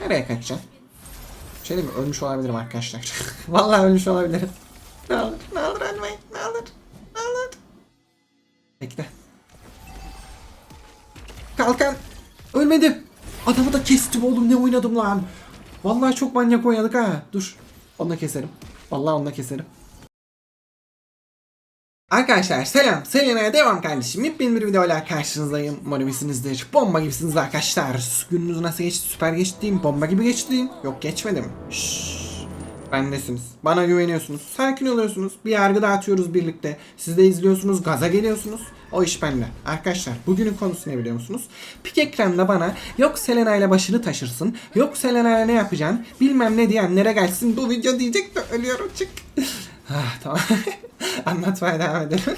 Nereye kaçacaksın? Şey mi? Ölmüş olabilirim arkadaşlar. Vallahi ölmüş olabilirim. Ne olur, ne olur ölmeyin. Ne olur, ne olur. Bekle. Kalkan. Ölmedim. Adamı da kestim oğlum. Ne oynadım lan. Vallahi çok manyak oynadık ha. Dur. Onu da keserim. Vallahi onu da keserim. Arkadaşlar selam. Selena'ya devam kardeşim. Yepyeni bir videoyla karşınızdayım. Umarım iyisinizdir. Bomba gibisiniz arkadaşlar. Gününüz nasıl geçti? Süper geçti. Bomba gibi geçti. Yok geçmedim. Şşş. Bendesiniz. Bana güveniyorsunuz. Sakin oluyorsunuz. Bir yargı dağıtıyoruz birlikte. Siz de izliyorsunuz. Gaza geliyorsunuz. O iş bende. Arkadaşlar bugünün konusu ne biliyor musunuz? Pik ekranda bana yok Selena ile başını taşırsın. Yok Selena ile ne yapacaksın? Bilmem ne diyenlere gelsin. Bu video diyecek de ölüyorum çık. ah, tamam. Anlatmaya devam edelim.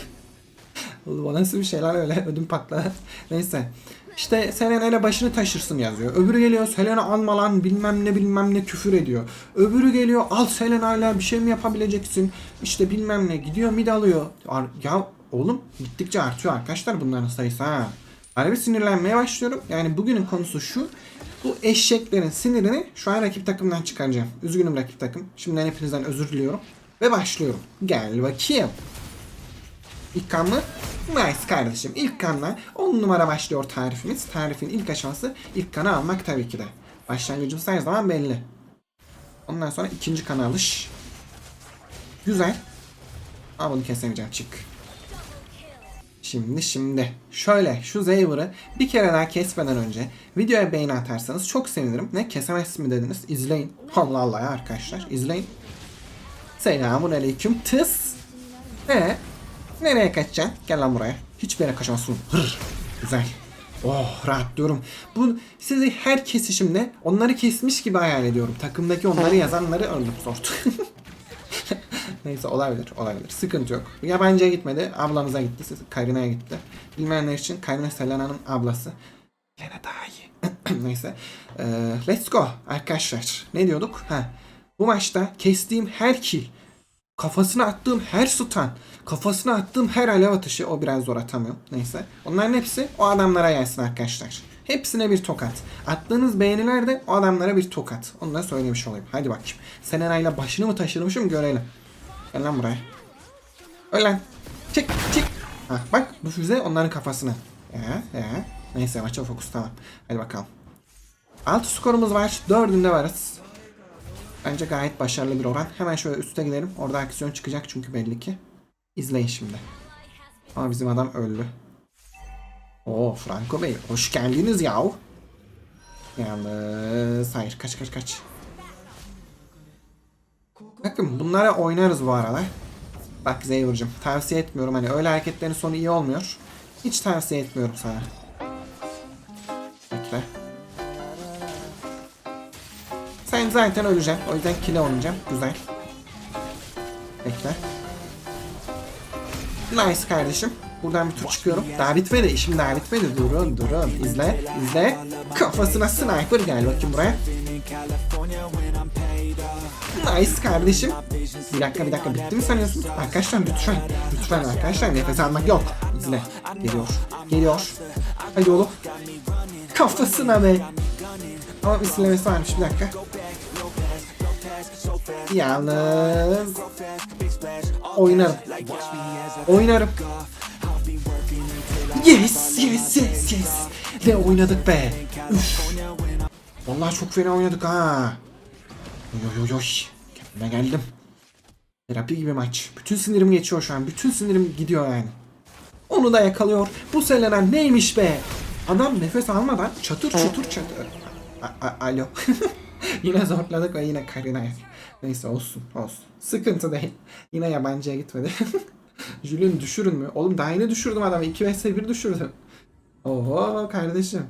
O nasıl bir şeyler öyle ödüm patladı. Neyse. İşte Selena ile başını taşırsın yazıyor. Öbürü geliyor Selena alma lan bilmem ne bilmem ne küfür ediyor. Öbürü geliyor al Selena ile bir şey mi yapabileceksin? İşte bilmem ne gidiyor mid alıyor. Ya oğlum gittikçe artıyor arkadaşlar bunların sayısı ha. Harbi sinirlenmeye başlıyorum. Yani bugünün konusu şu. Bu eşeklerin sinirini şu an rakip takımdan çıkaracağım. Üzgünüm rakip takım. Şimdiden hepinizden özür diliyorum. Ve başlıyorum. Gel bakayım. İlk kan mı? Nice kardeşim. İlk kanla 10 numara başlıyor tarifimiz. Tarifin ilk aşaması ilk kanı almak tabii ki de. Başlangıcımız her zaman belli. Ondan sonra ikinci kanı alış. Güzel. Ama bunu kesemeyeceğim. Çık. Şimdi şimdi. Şöyle şu Zaver'ı bir kere daha kesmeden önce videoya beğeni atarsanız çok sevinirim. Ne kesemezsin mi dediniz? İzleyin. Allah Allah ya arkadaşlar. izleyin. Selamun aleyküm. Tıs. Ee, nereye kaçacaksın? Gel lan buraya. Hiçbir yere kaçamazsın. Hır. Güzel. Oh rahat diyorum. Bu sizi her kesişimde onları kesmiş gibi hayal ediyorum. Takımdaki onları yazanları öldüm sort. Neyse olabilir olabilir. Sıkıntı yok. Yabancıya gitmedi. Ablamıza gitti. Siz Karina'ya gitti. Bilmeyenler için Karina Selena'nın ablası. Selena daha iyi. Neyse. Ee, let's go arkadaşlar. Ne diyorduk? Ha. Bu maçta kestiğim her kill Kafasına attığım her stun, kafasına attığım her alev atışı o biraz zor atamıyor. Neyse. Onların hepsi o adamlara gelsin arkadaşlar. Hepsine bir tokat. Attığınız beğeniler de o adamlara bir tokat. Onu da söylemiş olayım. Hadi bakayım. Selena ile başını mı taşırmışım görelim. Gel lan buraya. Öl lan. Çık çık. Ha, bak bu füze onların kafasına. Ya ya. Neyse maça fokus tamam. Hadi bakalım. 6 skorumuz var. Dördünde varız. Bence gayet başarılı bir oran. Hemen şöyle üste gidelim. Orada aksiyon çıkacak çünkü belli ki. İzleyin şimdi. Ama bizim adam öldü. Oo Franco Bey hoş geldiniz yahu. Yalnız hayır kaç kaç kaç. Bakın bunlara oynarız bu arada. Bak Zeyur'cum tavsiye etmiyorum hani öyle hareketlerin sonu iyi olmuyor. Hiç tavsiye etmiyorum sana. Sen zaten öleceksin. O yüzden kile oynayacağım. Güzel. Bekle. Nice kardeşim. Buradan bir tur çıkıyorum. Daha bitmedi. İşim daha bitmedi. Durun durun. İzle. izle. Kafasına sniper gel bakayım buraya. Nice kardeşim. Bir dakika bir dakika bitti mi sanıyorsun? Arkadaşlar lütfen. Lütfen arkadaşlar nefes almak yok. İzle. Geliyor. Geliyor. Hadi oğlum. Kafasına be. Ama bir silemesi varmış bir dakika. Yalnız oynarım. Oynarım. Yes, yes, yes, yes. Ne oynadık be. Üf. Vallahi çok fena oynadık ha. Oy oy oy. Kendime geldim. Terapi gibi maç. Bütün sinirim geçiyor şu an. Bütün sinirim gidiyor yani. Onu da yakalıyor. Bu Selena neymiş be? Adam nefes almadan çatır çatır çatır. A- a- Alo. yine zorladık ve yine Karina'ya. Neyse olsun olsun. Sıkıntı değil. Yine yabancıya gitmedi. Julian düşürün mü? Oğlum daha yeni düşürdüm adamı. 2 vs 1 düşürdüm. Oho kardeşim.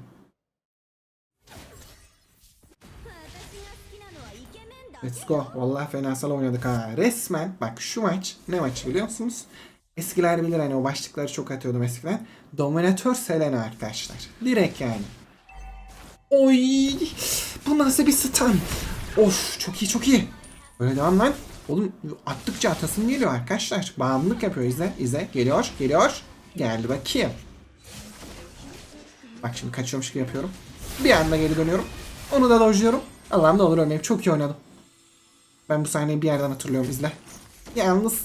Let's go. Vallahi fenasal oynadık ha. Resmen bak şu maç ne maç biliyor musunuz? Eskiler bilir hani o başlıkları çok atıyordum eskiden. Dominatör Selena arkadaşlar. Direkt yani. Oy! Bu nasıl bir stun? Of çok iyi çok iyi. Böyle devam lan. Oğlum attıkça atasım geliyor arkadaşlar. Bağımlılık yapıyor izle izle. Geliyor geliyor. Geldi bakayım. Bak şimdi kaçıyormuş gibi yapıyorum. Bir anda geri dönüyorum. Onu da dojluyorum. Allah'ım ne olur ölmeyeyim. Çok iyi oynadım. Ben bu sahneyi bir yerden hatırlıyorum. izle. Yalnız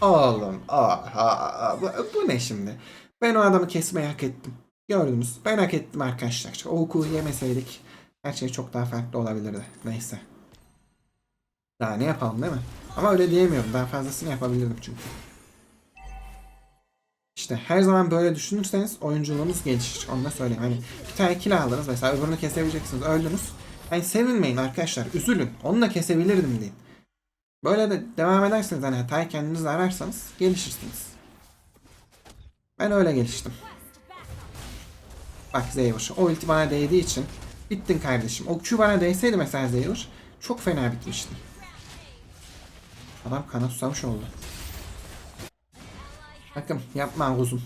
Oğlum, aha, bu, bu ne şimdi? Ben o adamı kesmeyi hak ettim. Gördünüz. Ben hak ettim arkadaşlar. O oku yemeseydik her şey çok daha farklı olabilirdi. Neyse. Daha ne yapalım değil mi? Ama öyle diyemiyorum. Daha fazlasını yapabilirdim çünkü. İşte her zaman böyle düşünürseniz oyunculuğunuz gelişir. Onu da söyleyeyim. Hani bir tane kill aldınız mesela öbürünü kesebileceksiniz. Öldünüz. Hani sevinmeyin arkadaşlar. Üzülün. Onu da kesebilirdim deyin. Böyle de devam ederseniz hani hatayı kendiniz ararsanız gelişirsiniz. Ben öyle geliştim. Bak Zeyver. O ulti bana değdiği için bittin kardeşim. O Q bana değseydi mesela Zeyver çok fena bitmişti. Adam kana susamış oldu. Bakın yapma kuzum.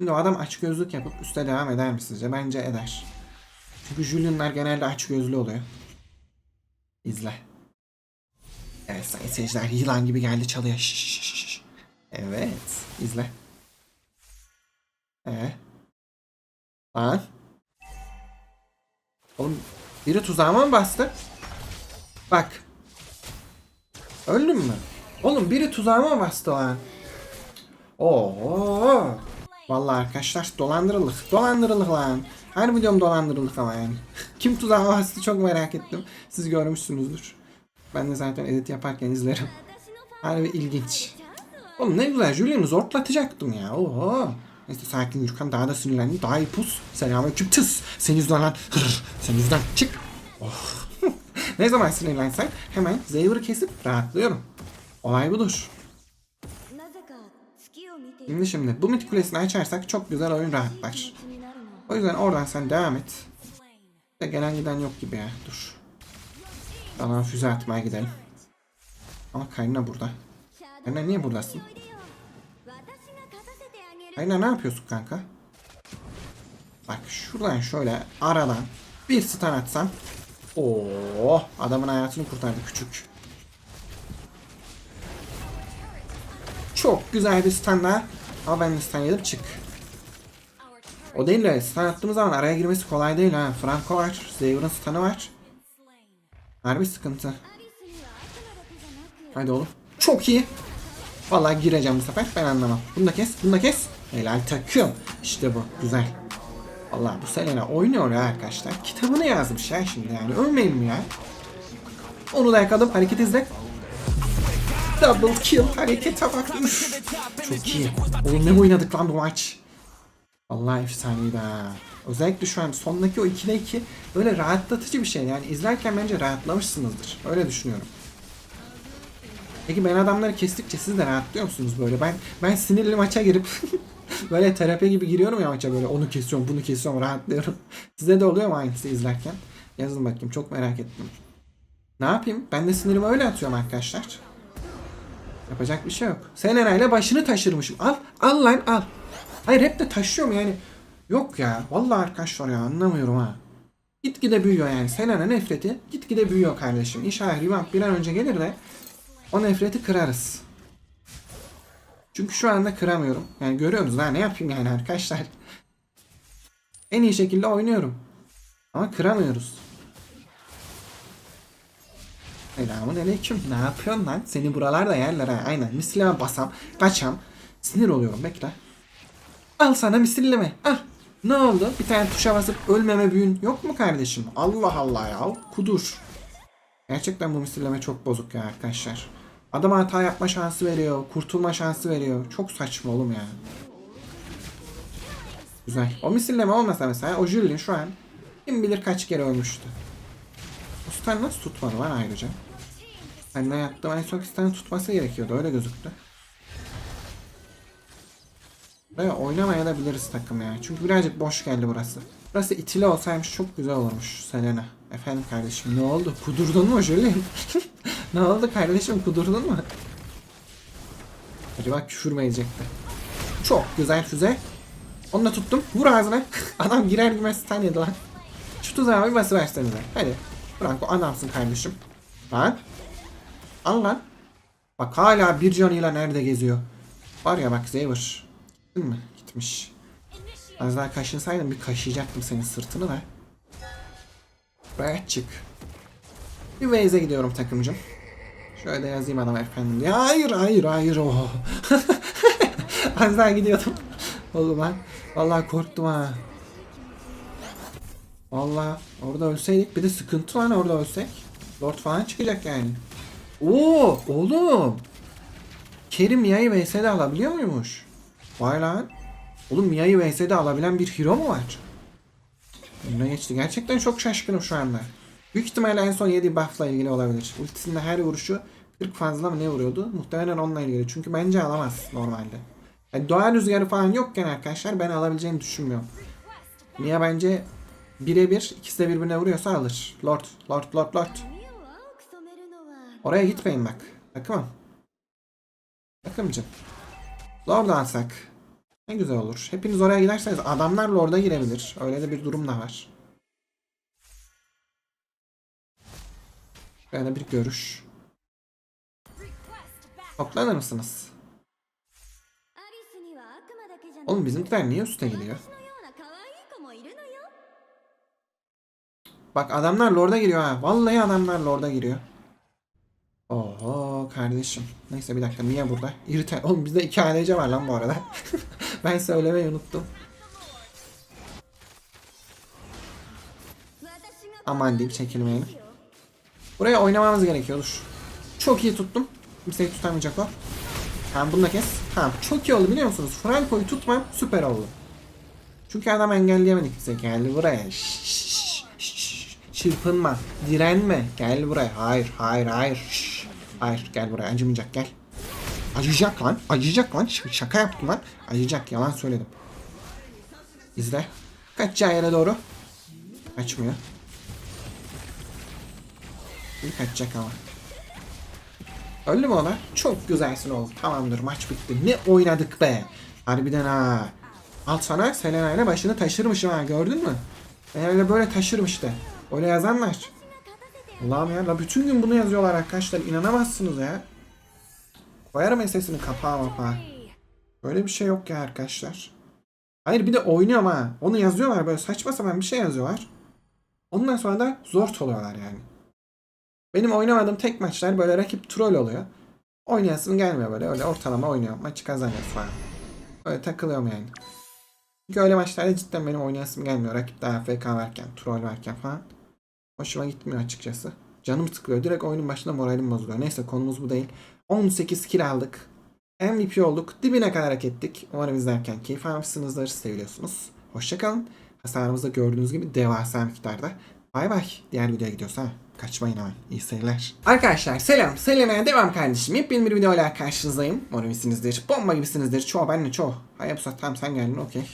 Şimdi o adam aç gözlük yapıp üste devam eder mi sizce? Bence eder. Çünkü Julian'lar genelde aç gözlü oluyor. İzle. Evet sayın seyirciler yılan gibi geldi şş. Evet izle. Ee. Lan. Oğlum biri tuzağıma mı bastı? Bak. Öldün mü? Oğlum biri tuzağıma bastı lan? Oo. Vallahi arkadaşlar dolandırıldık. Dolandırıldık lan. Her videom dolandırıldık ama yani. Kim tuzağıma bastı çok merak ettim. Siz görmüşsünüzdür. Ben de zaten edit yaparken izlerim. Harbi ilginç. Oğlum ne güzel Julian'ı zortlatacaktım ya. Oho. Neyse sakin Gürkan daha da sinirlendi. Daha iyi pus. Selamünaleyküm tıs. Senin yüzünden lan. Hırr. Senin yüzünden çık. Oh. ne zaman sinirlensem hemen Xavier'ı kesip rahatlıyorum. Olay budur. Şimdi şimdi bu mit kulesini açarsak çok güzel oyun rahatlar. O yüzden oradan sen devam et. De gelen giden yok gibi ya. Dur. Bana füze atmaya gidelim. Ama Karina burada. Karina niye buradasın? Ayna ne yapıyorsun kanka? Bak şuradan şöyle aradan bir stun atsam. Oo, adamın hayatını kurtardı küçük. Çok güzel bir stunla. Ama ben stun yedim çık. O değil de stun attığımız zaman araya girmesi kolay değil ha. Franco var. Xavier'ın stun'ı var. Harbi sıkıntı. Haydi oğlum. Çok iyi. Vallahi gireceğim bu sefer. Ben anlamam. Bunu da kes. Bunu da kes. Helal takım. İşte bu. Güzel. Vallahi bu Selena oynuyor ya arkadaşlar. Kitabını yazmış ya şimdi yani. Ölmeyin mi ya? Onu da yakaladım. Hareket izle. Double kill. Harekete bak. Üf. Çok iyi. Oğlum ne oynadık lan bu maç. Vallahi efsaneydi ha. Özellikle şu an sondaki o 2'de 2 böyle rahatlatıcı bir şey. Yani izlerken bence rahatlamışsınızdır. Öyle düşünüyorum. Peki ben adamları kestikçe siz de rahatlıyor musunuz böyle? Ben ben sinirli maça girip böyle terapi gibi giriyorum ya maça böyle onu kesiyorum bunu kesiyorum rahatlıyorum. Size de oluyor mu aynısı izlerken? Yazın bakayım çok merak ettim. Ne yapayım? Ben de sinirimi öyle atıyorum arkadaşlar. Yapacak bir şey yok. Selena ile başını taşırmışım. Al, al lan al. Hayır hep de taşıyorum yani. Yok ya. Vallahi arkadaşlar ya anlamıyorum ha. Gitgide büyüyor yani. Selena nefreti gitgide büyüyor kardeşim. İnşallah revamp bir an önce gelir de o nefreti kırarız. Çünkü şu anda kıramıyorum. Yani görüyoruz daha ne yapayım yani arkadaşlar. En iyi şekilde oynuyorum. Ama kıramıyoruz. Selamun aleyküm. Ne yapıyorsun lan? Seni buralarda yerler ha. Aynen. Misilleme basam. Kaçam. Sinir oluyorum. Bekle. Al sana misilleme. Al. Ne oldu? Bir tane tuşa basıp ölmeme büyün yok mu kardeşim? Allah Allah ya. Kudur. Gerçekten bu misilleme çok bozuk ya arkadaşlar. Adama hata yapma şansı veriyor. Kurtulma şansı veriyor. Çok saçma oğlum ya. Güzel. O misilleme olmasa mesela o Julian şu an kim bilir kaç kere ölmüştü. O stun nasıl tutmadı lan ayrıca? Ben ne yaptım? En son stun'ı tutması gerekiyordu. Öyle gözüktü. Buraya oynamaya da biliriz takım ya. Çünkü birazcık boş geldi burası. Burası itili olsaymış çok güzel olurmuş Selena. Efendim kardeşim ne oldu? Kudurdun mu Julian? ne oldu kardeşim kudurdun mu? Acaba küfür mü edecekti? Çok güzel füze. Onu da tuttum. Vur ağzına. Adam girer girmez stun yedi lan. Şu tuzağa bir bası versenize. Hadi. Franco adamsın kardeşim. Lan. Al lan. Bak hala bir canıyla nerede geziyor. Var ya bak Zeyver. Gittin mi? Gitmiş. Az daha kaşınsaydım bir kaşıyacaktım senin sırtını da. Buraya çık. Bir Waze'e gidiyorum takımcım. Şöyle yazayım adam efendim diye. Hayır hayır hayır. Oh. Az daha gidiyordum. Oğlum lan. Vallahi korktum ha. Vallahi orada ölseydik bir de sıkıntı lan orada ölsek. Lord falan çıkacak yani. Oo oğlum. Kerim Mia'yı VS'de alabiliyor muymuş? Vay lan. Oğlum Mia'yı VS'de alabilen bir hero mu var? Önüne geçti. Gerçekten çok şaşkınım şu anda. Büyük ihtimalle en son yediği buff'la ilgili olabilir. Ultisinde her vuruşu 40 fazla mı ne vuruyordu? Muhtemelen onunla ilgili. Çünkü bence alamaz normalde. Yani doğa rüzgarı falan yokken arkadaşlar ben alabileceğini düşünmüyorum. Niye bence birebir ikisi de birbirine vuruyorsa alır. Lord, Lord, Lord, Lord. Oraya gitmeyin bak. Takımım. Takımcım. Lord alsak. Ne güzel olur. Hepiniz oraya giderseniz adamlar Lord'a girebilir. Öyle de bir durum da var. Şöyle bir görüş. Toplanır mısınız? Oğlum bizimkiler niye üste gidiyor? Bak adamlar lorda giriyor ha. Vallahi adamlar lorda giriyor. Oho kardeşim. Neyse bir dakika niye burada? İritel. Oğlum bizde iki ADC var lan bu arada. ben söylemeyi unuttum. Aman diyeyim çekilmeyelim. Buraya oynamamız gerekiyor. Dur. Çok iyi tuttum. Kimseyi tutamayacak o. Tamam bunu da kes. Tamam çok iyi oldu biliyor musunuz? Franco'yu tutmam süper oldu. Çünkü adam engelleyemedik bize. Geldi buraya. Şşş, şşş, şşş. Çırpınma. Direnme. Gel buraya. Hayır hayır hayır. Şşş. Hayır gel buraya. Acımayacak gel. Acıyacak lan. Acıyacak lan. Ş- Şaka yaptım lan. Acıyacak. Yalan söyledim. İzle. Kaçacağı yere doğru. Kaçmıyor. İyi kaçacak ama. Öldü mü o da? Çok güzelsin oğlum. Tamamdır maç bitti. Ne oynadık be. Harbiden ha. Al sana Selena başını taşırmışım ha gördün mü? Öyle böyle taşırmıştı. Öyle yazanlar. Allah'ım ya la bütün gün bunu yazıyorlar arkadaşlar. İnanamazsınız ya. Koyarım sesini kapağa mapağa. Böyle bir şey yok ya arkadaşlar. Hayır bir de oynuyorum ha. Onu yazıyorlar böyle saçma sapan bir şey yazıyorlar. Ondan sonra da zor oluyorlar yani. Benim oynamadığım tek maçlar böyle rakip troll oluyor. Oynayasım gelmiyor böyle. Öyle ortalama oynuyorum. Maçı kazanıyoruz falan. Öyle takılıyorum yani. Çünkü öyle maçlarda cidden benim oynayasım gelmiyor. Rakipte AFK varken, troll varken falan. Hoşuma gitmiyor açıkçası. Canım sıkılıyor. Direkt oyunun başında moralim bozuluyor. Neyse konumuz bu değil. 18 kill aldık. MVP olduk. Dibine kadar hak ettik. Umarım izlerken keyif almışsınızdır. Seviliyorsunuz. Hoşçakalın. Hasarımız da gördüğünüz gibi devasa miktarda. Bay bay. Diğer videoya gidiyoruz ha. Kaçmayın hemen. İyi seyirler. Arkadaşlar selam. Selamaya devam kardeşim. Yepyeni bir videoyla karşınızdayım. Umarım iyisinizdir. Bomba gibisinizdir. Çoğu benle çoğu. Hay bu tamam sen geldin okey.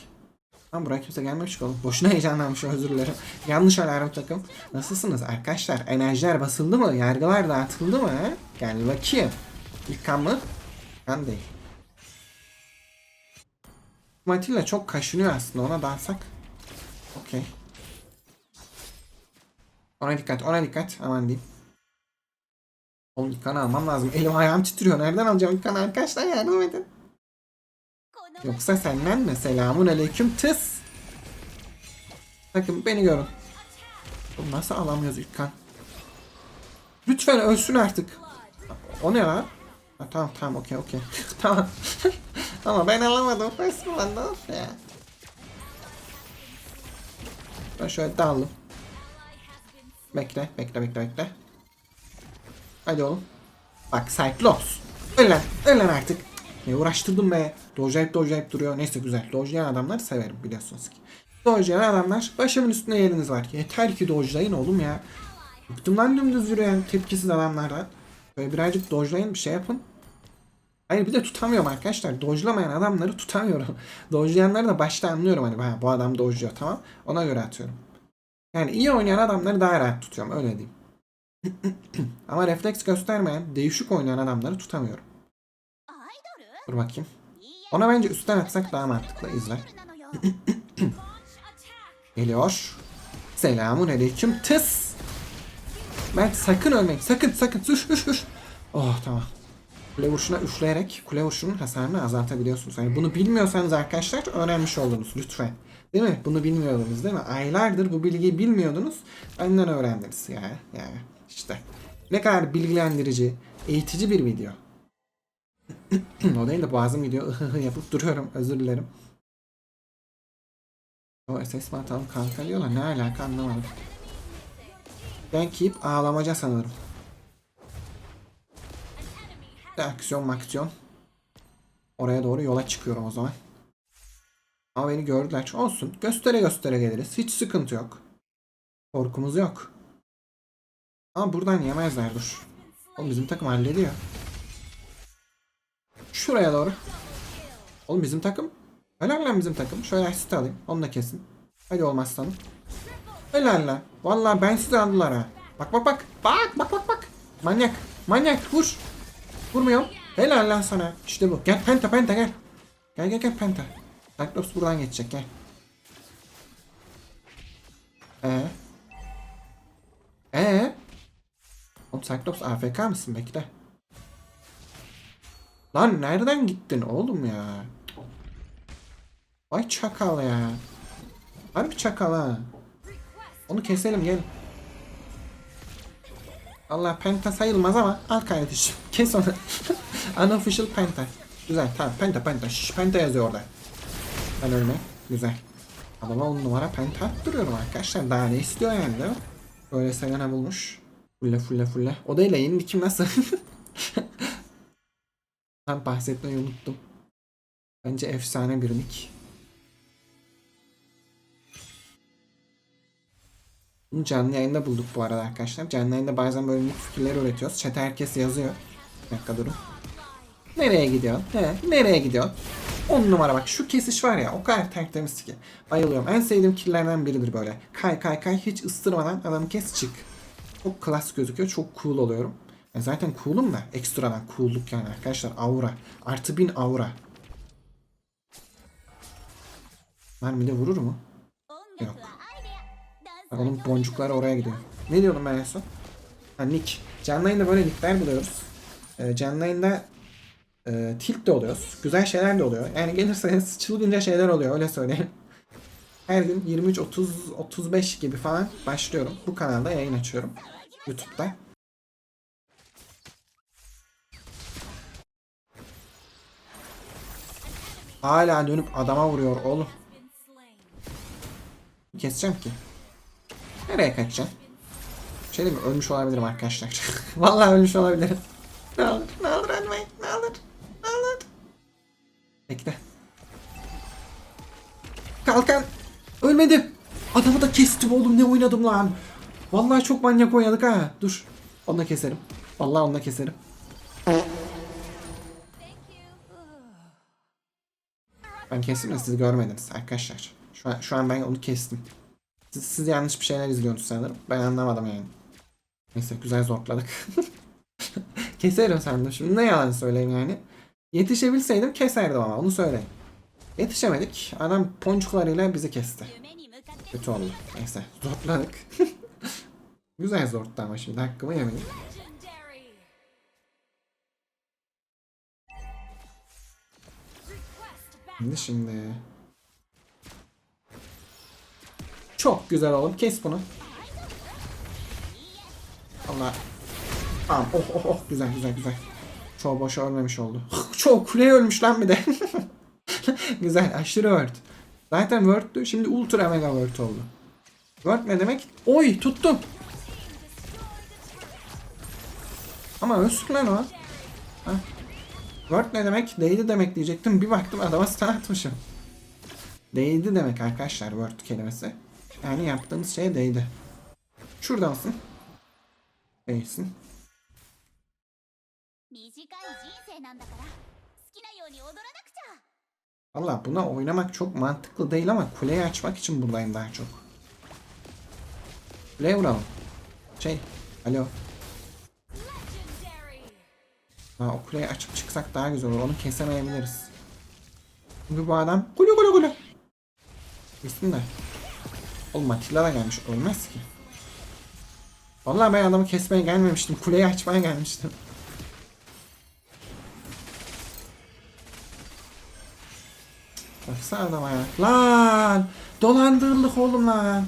Lan buraya kimse gelmemiş ki oğlum. Boşuna heyecanlanmış özür dilerim. Yanlış alarm takım. Nasılsınız arkadaşlar? Enerjiler basıldı mı? Yargılar dağıtıldı mı? Gel bakayım. İlk kan mı? Kan değil. Matilda çok kaşınıyor aslında. Ona dalsak. Okey. Ona dikkat, ona dikkat. Aman diyeyim. Oğlum ilk almam lazım. Elim ayağım titriyor. Nereden alacağım ilk kanı arkadaşlar yardım edin. Yoksa senden mi? Selamun aleyküm tıs. Bakın beni görün. Oğlum nasıl alamıyoruz ilk? Lütfen ölsün artık. O ne lan? Ha, tamam tamam okey okey. tamam. Ama ben alamadım. One of ya. Ben şöyle daldım. Bekle, bekle, bekle, bekle. Hadi oğlum. Bak. Öl lan, öl artık. Ne uğraştırdım be. Dojlayıp dojlayıp duruyor. Neyse güzel. Dojlayan adamları severim biliyorsunuz ki. Dojlayan adamlar başımın üstünde yeriniz var. Yeter ki dojlayın oğlum ya. Bıktım lan dümdüz yürüyen tepkisiz adamlardan. Böyle birazcık dojlayın bir şey yapın. Hayır bir de tutamıyorum arkadaşlar. Dojlamayan adamları tutamıyorum. Dojlayanları da başta anlıyorum hani ha, bu adam dojluyor tamam. Ona göre atıyorum. Yani iyi oynayan adamları daha rahat tutuyorum öyle diyeyim. Ama refleks göstermeyen, değişik oynayan adamları tutamıyorum. Dur bakayım. Ona bence üstten atsak daha mantıklı. İzle. Geliyor. Selamun aleyküm. Tıs. Ben sakın ölmeyin. Sakın sakın. Üf üf üf. Oh tamam. Kule vuruşuna üfleyerek kule vuruşunun hasarını azaltabiliyorsunuz. Yani bunu bilmiyorsanız arkadaşlar öğrenmiş oldunuz lütfen. Değil mi? Bunu bilmiyordunuz değil mi? Aylardır bu bilgiyi bilmiyordunuz. Benden öğrendiniz ya. Ya işte. Ne kadar bilgilendirici, eğitici bir video. o değil de boğazım gidiyor. yapıp duruyorum. Özür dilerim. O ses mi atalım kanka diyorlar. Ne alaka anlamadım. Ben keep ağlamaca sanırım. Aksiyon maksiyon. Oraya doğru yola çıkıyorum o zaman. Ama beni gördüler. Olsun. Göstere göstere geliriz. Hiç sıkıntı yok. Korkumuz yok. Ama buradan yemezler dur. Oğlum bizim takım hallediyor. Şuraya doğru. Oğlum bizim takım. Helal lan bizim takım. Şöyle asist alayım. Onu da kesin. Hadi olmaz sanırım. Helal lan. Vallahi ben sizi aldılar ha. Bak bak bak. Bak bak bak bak. Manyak. Manyak. Vur. Vurmuyor. Helal lan sana. İşte bu. Gel penta penta gel. Gel gel gel penta. Cyclops buradan geçecek gel. Ee? Ee? Oğlum Cyclops AFK mısın bekle. Lan nereden gittin oğlum ya? Vay çakal ya. Harbi çakal ha. Onu keselim gel. Allah penta sayılmaz ama al kardeşim. Kes onu. Unofficial penta. Güzel tamam penta penta. Şş, penta yazıyor orada. Ben ölme. Güzel. Adama 10 numara penta attırıyorum arkadaşlar. Daha ne istiyor yani değil mi? Böyle Selena bulmuş. Fulle fulle fulle. O da ile yeni kim nasıl? Tam bahsetmeyi unuttum. Bence efsane bir nick. Bunu canlı yayında bulduk bu arada arkadaşlar. Canlı yayında bazen böyle nick fikirleri üretiyoruz. Chat'e herkes yazıyor. Bir dakika durun. Nereye gidiyor? He, nereye gidiyor? 10 numara bak şu kesiş var ya o kadar tertemiz ki. Bayılıyorum. En sevdiğim killerden biridir böyle. Kay kay kay hiç ısırmadan adam kes çık. Çok klas gözüküyor. Çok cool oluyorum. Yani zaten cool'um da ekstradan cool'luk yani arkadaşlar aura. Artı bin aura. Mermi de vurur mu? Yok. Bak onun boncukları oraya gidiyor. Ne diyordum ben en son? Ha, Nick. Canlı yayında böyle nickler buluyoruz. Ee, canlı e, tilt de oluyoruz. Güzel şeyler de oluyor. Yani gelirseniz çılgınca şeyler oluyor öyle söyleyeyim. Her gün 23, 30, 35 gibi falan başlıyorum. Bu kanalda yayın açıyorum. YouTube'da. Hala dönüp adama vuruyor oğlum. Keseceğim ki. Nereye kaçacağım? Şey değil mi? Ölmüş olabilirim arkadaşlar. Vallahi ölmüş olabilirim. Ne olur, ne olur Kalkan. Ölmedim. Adamı da kestim oğlum. Ne oynadım lan. Vallahi çok manyak oynadık ha. Dur. Onu da keserim. Vallahi onu da keserim. Ben kestim de siz görmediniz arkadaşlar. Şu an, şu an ben onu kestim. Siz, siz yanlış bir şeyler izliyorsunuz sanırım. Ben anlamadım yani. Neyse güzel zorladık. Keserim sandım. Şimdi ne yalan söyleyeyim yani. Yetişebilseydim keserdim ama onu söyleyeyim. Yetişemedik. Adam ponçuklarıyla bizi kesti. Kötü oldu. Neyse zortladık. Güzel zorttu ama şimdi hakkımı yemedim. Şimdi şimdi. Çok güzel oğlum. Kes bunu. Allah. Tamam. Oh oh oh. Güzel güzel güzel. Çoğu boş ölmemiş oldu. Çoğu kuleye ölmüş lan bir de. güzel. Aşırı word. Zaten word'tü. Şimdi ultra mega word oldu. Word ne demek? Oy tuttum. Ama ölsün lan o. Ha. Word ne demek? Değdi demek diyecektim. Bir baktım adama stun atmışım. Değdi demek arkadaşlar word kelimesi. Yani yaptığımız şeye değdi. Şurada mısın? Değilsin. Valla buna oynamak çok mantıklı değil ama kuleyi açmak için buradayım daha çok. Kuleye vuralım. Şey, alo. Ha, o kuleyi açıp çıksak daha güzel olur. Onu kesemeyebiliriz. Çünkü bu adam kulu kulu kulu. Gitsin de. Oğlum Atilla da gelmiş. Ölmez ki. Vallahi ben adamı kesmeye gelmemiştim. Kuleyi açmaya gelmiştim. Baksana adama. Lan! Dolandırıldık oğlum lan.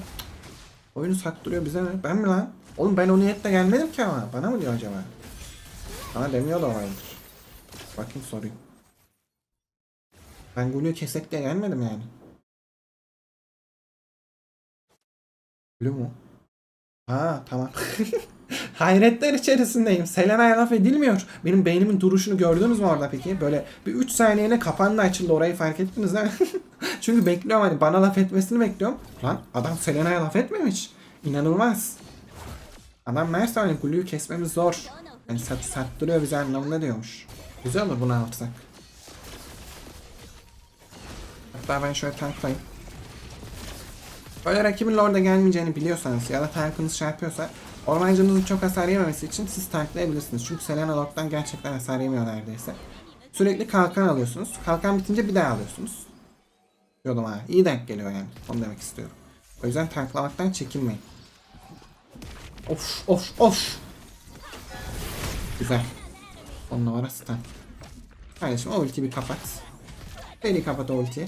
Oyunu sattırıyor bize mi? Ben mi lan? Oğlum ben o niyetle gelmedim ki ama. Bana mı diyor acaba? Bana demiyor da olabilir. Bakayım sorayım. Ben Gulu'yu kesek diye gelmedim yani. Gulu mu? Ha tamam. Hayretler içerisindeyim. Selena'ya laf edilmiyor. Benim beynimin duruşunu gördünüz mü orada peki? Böyle bir 3 saniyene kapandı açıldı orayı fark ettiniz ha? Çünkü bekliyorum hani bana laf etmesini bekliyorum. Lan adam Selena'ya laf etmemiş. İnanılmaz. Adam meğerse hani Gulu'yu kesmemiz zor. Yani sat, sattırıyor bize anlamında diyormuş. Güzel olur bunu alırsak. Hatta ben şöyle tanklayayım. Böyle rakibin Lord'a gelmeyeceğini biliyorsanız ya da tankınız şey yapıyorsa ormancınızın çok hasar yememesi için siz tanklayabilirsiniz. Çünkü Selena Lord'dan gerçekten hasar yemiyor neredeyse. Sürekli kalkan alıyorsunuz. Kalkan bitince bir daha alıyorsunuz. Diyordum ha. İyi denk geliyor yani. Onu demek istiyorum. O yüzden tanklamaktan çekinmeyin. Of of of. Güzel. On numara stun. Kardeşim o ultiyi bir kapat. Beni kapat o ultiyi.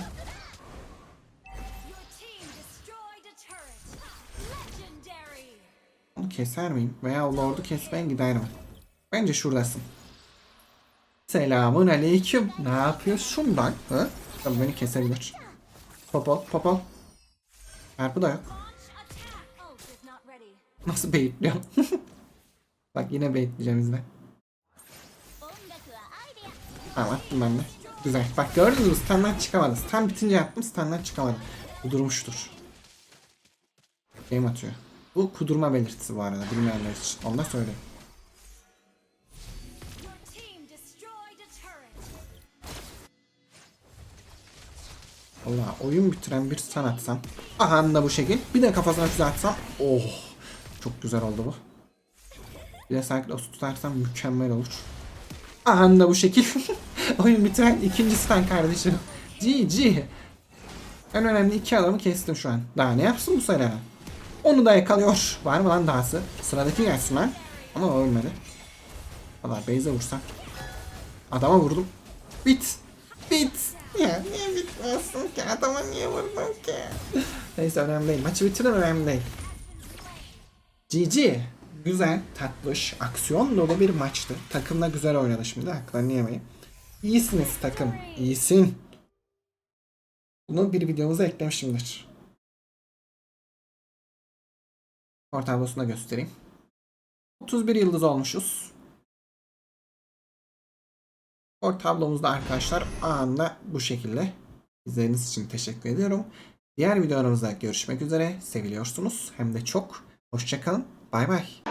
Keser miyim? Veya lordu kesmeye gider mi? Bence şuradasın. Selamun aleyküm. Ne yapıyorsun lan? Hı? Tabii beni kesebilir. Popo, popo. Çarpı da yok. Nasıl baitliyorum? Bak yine baitleyeceğim izle. Tamam attım ben de. Güzel. Bak gördünüz mü? Standart çıkamadı. Stand bitince yaptım. Standart çıkamadı. Bu durmuştur. Game atıyor. Bu kudurma belirtisi bu arada. Bilmeyenler için. Onu da söyleyeyim. Allah oyun bitiren bir stun atsam. Aha da bu şekil. Bir de kafasına füze atsam. Oh. Çok güzel oldu bu. Bir de Cyclops tutarsam mükemmel olur. Aha da bu şekil. oyun bitiren ikinci stun kardeşim. GG. En önemli iki adamı kestim şu an. Daha ne yapsın bu Selena? Onu da yakalıyor. Var mı lan dahası? Sıradaki gelsin lan. Ama o ölmedi. Valla Beyze vursam. Adama vurdum. Bit. Bit. Ya niye bitmiyorsun ki? Adama niye vurdun ki? Neyse önemli değil. Maçı bitirin önemli değil. GG. Güzel, tatlış, aksiyon dolu bir maçtı. Takım da güzel oynadı şimdi. Haklarını yemeyin. İyisiniz takım. İyisin. Bunu bir videomuza eklemişimdir. Skor tablosunu da göstereyim. 31 yıldız olmuşuz. Skor tablomuzda arkadaşlar anında bu şekilde. İzlediğiniz için teşekkür ediyorum. Diğer videolarımızda görüşmek üzere. Seviliyorsunuz. Hem de çok. Hoşçakalın. Bay bay.